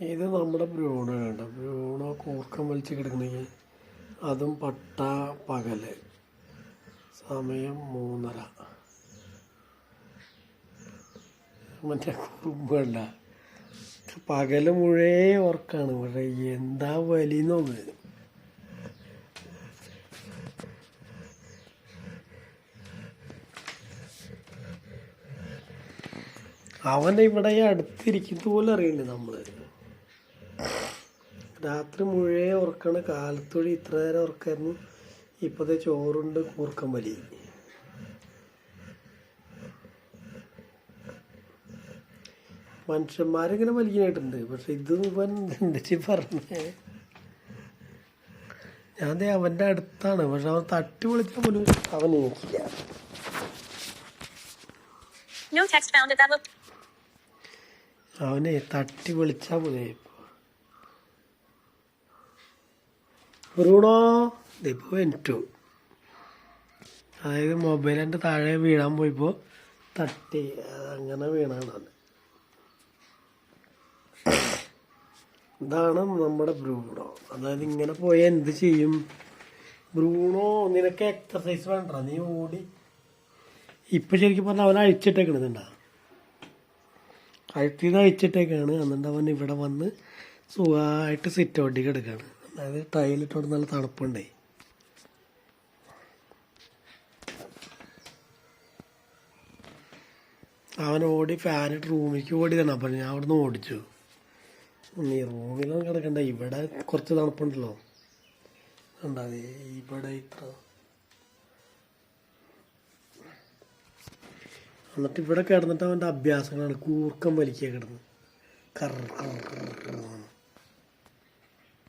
ഇത് നമ്മുടെ ബ്രൂണോ വേണ്ട ബ്രൂണോ കൂർക്കം വലിച്ച് കിടക്കണമെങ്കിൽ അതും പട്ട പകൽ. സമയം മൂന്നര. മറ്റേ കുറുമ്പ് വേണ്ട പകൽ മുഴേ ഉറക്കാണ്. പക്ഷെ എന്താ വലിന്നൊന്ന് അവൻ ഇവിടെ അടുത്തിരിക്കുന്നത് പോലും അറിയില്ല നമ്മൾ? രാത്രി മുഴുവൻ ഉറക്കണ കാലത്തൊഴി ഇത്ര നേരം ഉറക്കായിരുന്നു. ഇപ്പത്തെ ചോറുണ്ട് കൂർക്കം വലി. മനുഷ്യന്മാരിങ്ങനെ വലിക്കാനായിട്ടുണ്ട് പക്ഷെ ഇത് ഇവൻ എന്താ പറഞ്ഞേ. ഞാൻ ദേ അവന്റെ അടുത്താണ്. പക്ഷെ അവൻ തട്ടി വിളിച്ചാൽ പോലും അവൻ എനിക്കില്ല അവനെ തട്ടി വിളിച്ചാ പോലെ ബ്രൂണോ ഇതിപ്പോ എനിറ്റു അതായത് മൊബൈൽ എന്റെ താഴെ വീഴാൻ പോയപ്പോ തട്ടി. അങ്ങനെ വീണാണ്. ഇതാണ് നമ്മുടെ ബ്രൂണോ. അതായത് ഇങ്ങനെ പോയാൽ എന്ത് ചെയ്യും? ബ്രൂണോ നിനക്ക് എക്സസൈസ് വേണ്ട നീ ഓടി. ഇപ്പൊ ശരിക്കും പറഞ്ഞാൽ അവൻ അഴിച്ചിട്ടേക്കണതുണ്ടാ അഴുത്തിന്ന് അഴിച്ചിട്ടേക്കാണ്. എന്നിട്ട് അവൻ ഇവിടെ വന്ന് സുഖമായിട്ട് സിറ്റ് ഔട്ടിൽ കിടക്കാണ് അതായത് ടൈലിട്ടോട് നല്ല തണുപ്പുണ്ടേ. അവൻ ഓടി ഫാനിട്ട് റൂമിലേക്ക് ഓടിയതാണ്. അപ്പം ഞാൻ അവിടുന്ന് ഓടിച്ചു. നീ റൂമിലൊന്നും കിടക്കണ്ട. ഇവിടെ കുറച്ച് തണുപ്പുണ്ടല്ലോ. ഉണ്ടാതെ ഇവിടെ ഇത്ര. എന്നിട്ട് ഇവിടെ കിടന്നിട്ട് അവന്റെ അഭ്യാസങ്ങളാണ്. കൂർക്കം വലിക്കുക കിടന്ന്. കർ കർ കർ.